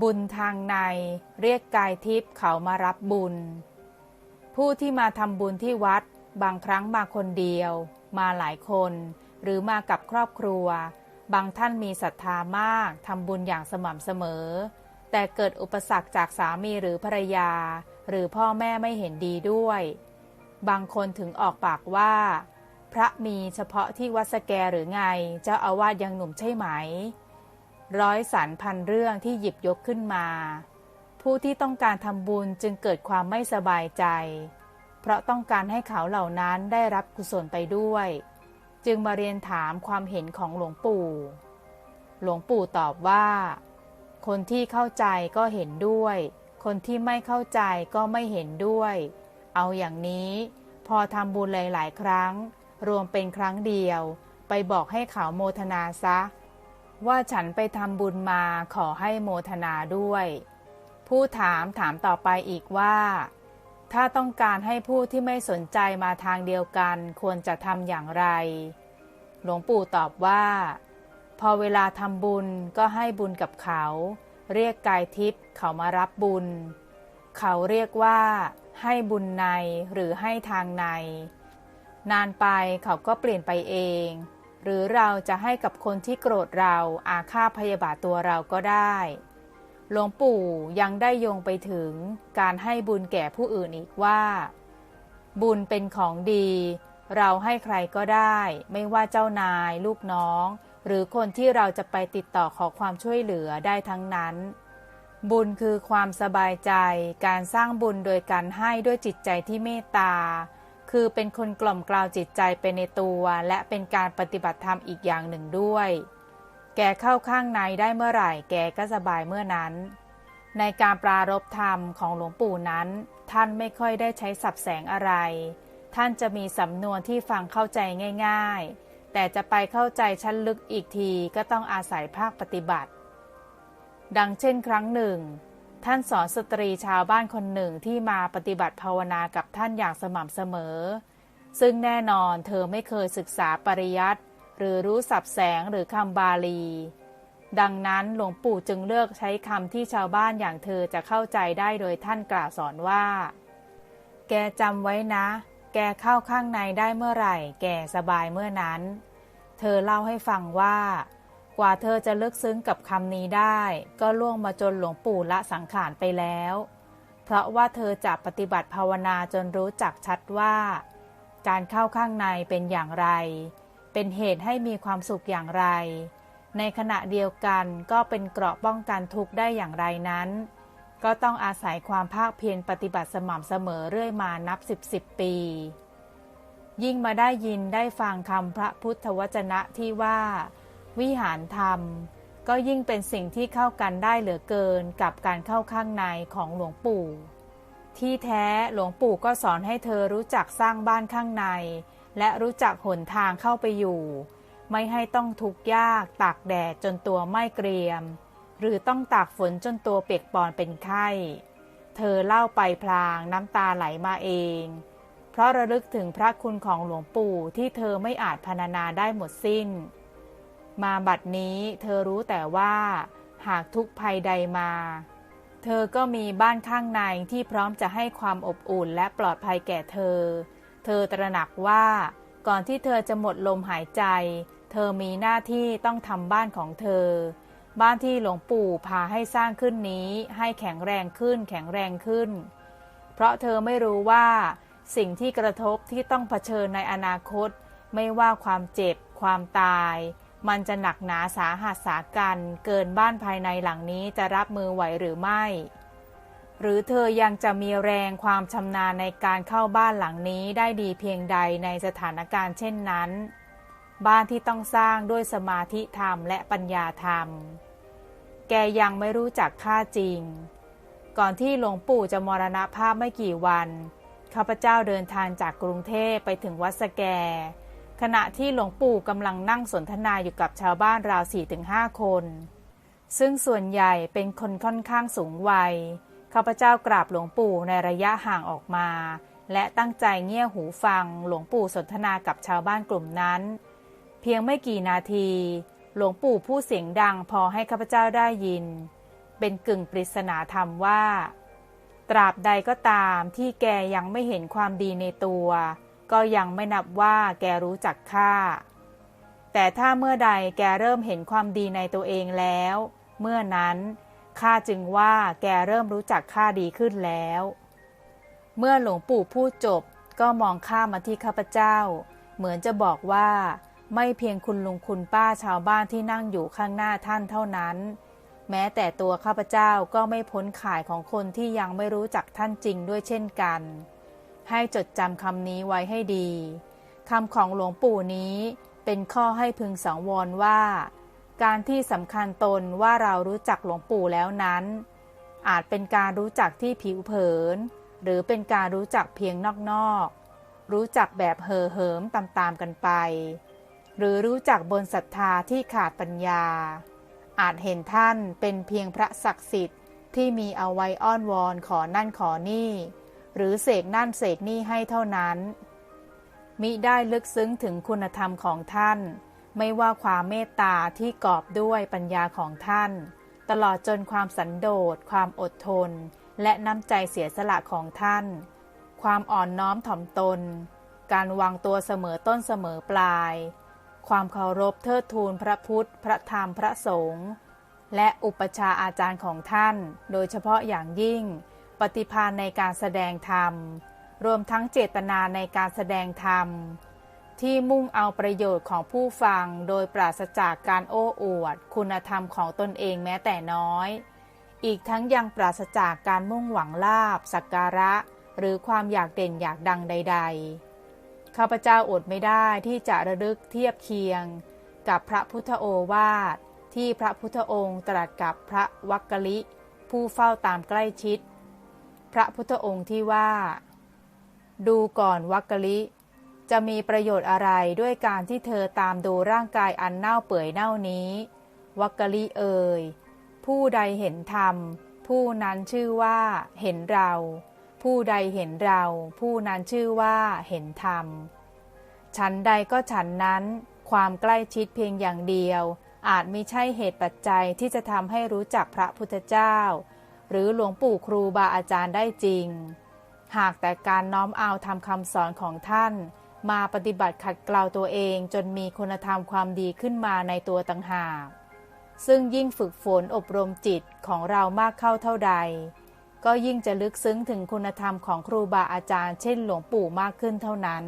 บุญทางในเรียกกายทิพย์เขามารับบุญ ผู้ที่มาทำบุญที่วัด บางครั้งมาคนเดียว มาหลายคน หรือมากับครอบครัว บางท่านมีศรัทธามากทำบุญอย่างสม่ำเสมอ แต่เกิดอุปสรรคจากสามีหรือภรรยา หรือพ่อแม่ไม่เห็นดีด้วย บางคนถึงออกปากว่า พระมีเฉพาะที่วัดสแกหรือไงเจ้าอาวาสยังหนุ่มใช่ไหม ร้อยสารพันเรื่องที่หยิบยกขึ้นมา ผู้ที่ต้องการทำบุญจึงเกิดความไม่สบายใจ เพราะต้องการให้เขาเหล่านั้นได้รับกุศลไปด้วย จึงมาเรียนถามความเห็นของหลวงปู่ หลวงปู่ตอบว่า คนที่เข้าใจก็เห็นด้วย คนที่ไม่เข้าใจก็ไม่เห็นด้วย เอาอย่างนี้ พอทำบุญหลาย ๆ ครั้ง รวมเป็นครั้งเดียว ไปบอกให้เขาโมทนาซะ ว่าฉันไปทำบุญมาขอให้โมทนาด้วย ผู้ถามถามต่อไปอีกว่า ถ้าต้องการให้ผู้ที่ไม่สนใจมาทางเดียวกันควรจะทำอย่างไร หลวงปู่ตอบว่า พอเวลาทำบุญก็ให้บุญกับเขา เรียกกายทิพย์เขามารับบุญ เขาเรียกว่า ให้บุญในหรือให้ทางใน นานไปเขาก็เปลี่ยนไปเอง หรือเราจะให้กับคนที่โกรธเราอาฆาตพยาบาทตัวเราก็ได้ หลวงปู่ยังได้โยงไปถึงการให้บุญแก่ผู้อื่นอีกว่า บุญเป็นของดี เราให้ใครก็ได้ ไม่ว่าเจ้านาย ลูกน้อง หรือคนที่เราจะไปติดต่อขอความช่วยเหลือได้ทั้งนั้น บุญคือความสบายใจ การสร้างบุญโดยการให้ด้วยจิตใจที่เมตตา คือเป็นคนกล่อมกล่าวจิตใจไปในตัว และเป็นการปฏิบัติธรรมอีกอย่างหนึ่งด้วย แกเข้าข้างในได้เมื่อไหร่ แกก็สบายเมื่อนั้น ในการปรารบธรรมของหลวงปู่นั้น ท่านไม่ค่อยได้ใช้สับแสงอะไร ท่านจะมีสำนวนที่ฟังเข้าใจง่าย ๆ แต่จะไปเข้าใจชั้นลึกอีกทีก็ต้องอาศัยภาคปฏิบัติ ดังเช่นครั้งหนึ่ง ท่านสอนสตรีชาวบ้านคนหนึ่งที่มาปฏิบัติภาวนากับท่านอย่างสม่ำเสมอ ซึ่งแน่นอนเธอไม่เคยศึกษาปริยัติ หรือรู้สับแสงหรือคำบาลี ดังนั้นหลวงปู่จึงเลือกใช้คำที่ชาวบ้านอย่างเธอจะเข้าใจได้โดยท่านกล่าวสอนว่า แกจำไว้นะ แกเข้าข้างในได้เมื่อไหร่ แกสบายเมื่อนั้น เธอเล่าให้ฟังว่า กว่าเธอจะลึกซึ้งกับคำนี้ได้ ก็ล่วงมาจนหลวงปู่ละสังขารไปแล้ว เพราะว่าเธอจะปฏิบัติภาวนาจนรู้จักชัดว่า การเข้าข้างในเป็นอย่างไร เป็นเหตุให้มีความสุขอย่างไร ในขณะเดียวกันก็เป็นเกราะป้องกันทุกข์ได้อย่างไรนั้น ก็ต้องอาศัยความภาคเพียรปฏิบัติสม่ำเสมอเรื่อยมานับสิบสิบปียิ่งมาได้ยินได้ฟังคำพระพุทธวจนะที่ว่า วิหารธรรม ก็ยิ่งเป็นสิ่งที่เข้ากันได้เหลือเกินกับการเข้าข้างในของหลวงปู่ ที่แท้หลวงปู่ก็สอนให้เธอรู้จักสร้างบ้านข้างใน และรู้จักหนทางเข้าไปอยู่ ไม่ให้ต้องทุกข์ยากตากแดดจนตัวไม่เกรียม หรือต้องตากฝนจนตัวเปียกปอนเป็นไข้ เธอเล่าไปพลางน้ำตาไหลมาเองเพราะระลึกถึงพระคุณของหลวงปู่ที่เธอไม่อาจพรรณนาได้หมดสิ้น มาบัดนี้เธอรู้แต่ว่า หากทุกภัยใดมา เธอก็มีบ้านข้างในที่พร้อมจะให้ความอบอุ่นและปลอดภัยแก่เธอ เธอตระหนักว่าก่อนที่เธอจะหมดลมหายใจ เธอมีหน้าที่ต้องทำบ้านของเธอ บ้านที่หลวงปู่พาให้สร้างขึ้นนี้ให้แข็งแรงขึ้นแข็งแรงขึ้น เพราะเธอไม่รู้ว่า สิ่งที่กระทบที่ต้องเผชิญในอนาคต ไม่ว่าความเจ็บ ความตาย มันจะหนักหนาสาหัสสากัน เกินบ้านภายในหลังนี้จะรับมือไหวหรือไม่ หรือเธอยังจะมีแรงความชำนาญในการเข้าบ้านหลังนี้ได้ดีเพียงใดในสถานการณ์เช่นนั้น บ้านที่ต้องสร้างด้วยสมาธิธรรมและปัญญาธรรม แกยังไม่รู้จักค่าจริง ก่อนที่หลวงปู่จะมรณภาพไม่กี่วันข้าพเจ้าเดินทางจากกรุงเทพไปถึงวัดสแก ขณะที่หลวงปู่กำลังนั่งสนทนาอยู่กับชาวบ้านราวสี่ถึงห้าคน ซึ่งส่วนใหญ่เป็นคนค่อนข้างสูงวัยข้าพเจ้ากราบหลวงปู่ในระยะห่างออกมา และตั้งใจเงี่ยหูฟังหลวงปู่สนทนากับชาวบ้านกลุ่มนั้น เพียงไม่กี่นาที หลวงปู่พูดเสียงดังพอให้ข้าพเจ้าได้ยิน เป็นกึ่งปริศนาธรรมว่า ตราบใดก็ตามที่แกยังไม่เห็นความดีในตัว ก็ยังไม่นับว่าแกรู้จักค่า แต่ถ้าเมื่อใดแกเริ่มเห็นความดีในตัวเองแล้ว เมื่อนั้นข้าจึงว่าแกเริ่มรู้จักข้าดีขึ้นแล้ว เมื่อหลวงปู่พูดจบก็มองข้ามมาที่ข้าพเจ้า เหมือนจะบอกว่า ไม่เพียงคุณลุงคุณป้าชาวบ้านที่นั่งอยู่ข้างหน้าท่านเท่านั้น แม้แต่ตัวข้าพเจ้าก็ไม่พ้นข่ายของคนที่ยังไม่รู้จักท่านจริงด้วยเช่นกัน ให้จดจำคำนี้ไว้ให้ดี คำของหลวงปู่นี้เป็นข้อให้พึงสังวรว่า การที่สำคัญตนว่าเรารู้จักหลวงปู่แล้วนั้น อาจเป็นการรู้จักที่ผิวเผิน หรือเป็นการรู้จักเพียงนอกๆ รู้จักแบบเห่อเหิมตามๆกันไป หรือรู้จักบนศรัทธาที่ขาดปัญญา อาจเห็นท่านเป็นเพียงพระศักดิ์สิทธิ์ที่มีเอาไว้อ้อนวอนขอนั่นขอนี่ หรือเสกนั่นเสกนี่ให้เท่านั้น มิได้ลึกซึ้งถึงคุณธรรมของท่าน ไม่ว่าความเมตตาที่กอบด้วยปัญญาของท่าน ตลอดจนความสันโดษ ความอดทน และน้ำใจเสียสละของท่าน ความอ่อนน้อมถ่อมตน การวางตัวเสมอต้นเสมอปลาย ความเคารพเทิดทูนพระพุทธ พระธรรมพระสงฆ์และอุปชาอาจารย์ของท่าน โดยเฉพาะอย่างยิ่ง ปฏิภาณในการแสดงธรรม รวมทั้งเจตนาในการแสดงธรรม ที่มุ่งเอาประโยชน์ของผู้ฟังโดยปราศจากการโอ้อวด คุณธรรมของตนเองแม้แต่น้อย อีกทั้งยังปราศจากการมุ่งหวังลาบสักการะ หรือความอยากเด่นอยากดังใด ๆ ข้าพเจ้าอดไม่ได้ที่จะระลึกเทียบเคียง กับพระพุทธโอวาทที่พระพุทธองค์ตรัสกับพระวักกลิผู้เฝ้าตามใกล้ชิด พระพุทธองค์ที่ว่า ดูก่อนวักกลิ จะมีประโยชน์อะไรด้วยการที่เธอตามดูร่างกายอันเน่าเปื่อยเน่านี้ วักกลิเอ่ยผู้ใดเห็นธรรม ผู้นั้นชื่อว่า เห็นเรา ผู้ใดเห็นเรา ผู้นั้นชื่อว่า เห็นธรรมฉันใดก็ฉันนั้น ความใกล้ชิดเพียงอย่างเดียว อาจไม่ใช่เหตุปัจจัยที่จะทำให้รู้จักพระพุทธเจ้า หรือหลวงปู่ครูบาอาจารย์ได้จริง หากแต่การน้อมเอาทำคำสอนของท่าน มาปฏิบัติขัดเกลาตัวเองจนมีคุณธรรมความดีขึ้นมาในตัวต่างหากซึ่งยิ่งฝึกฝนอบรมจิตของเรามากเข้าเท่าใด ก็ยิ่งจะลึกซึ้งถึงคุณธรรมของครูบาอาจารย์เช่นหลวงปู่มากขึ้นเท่านั้น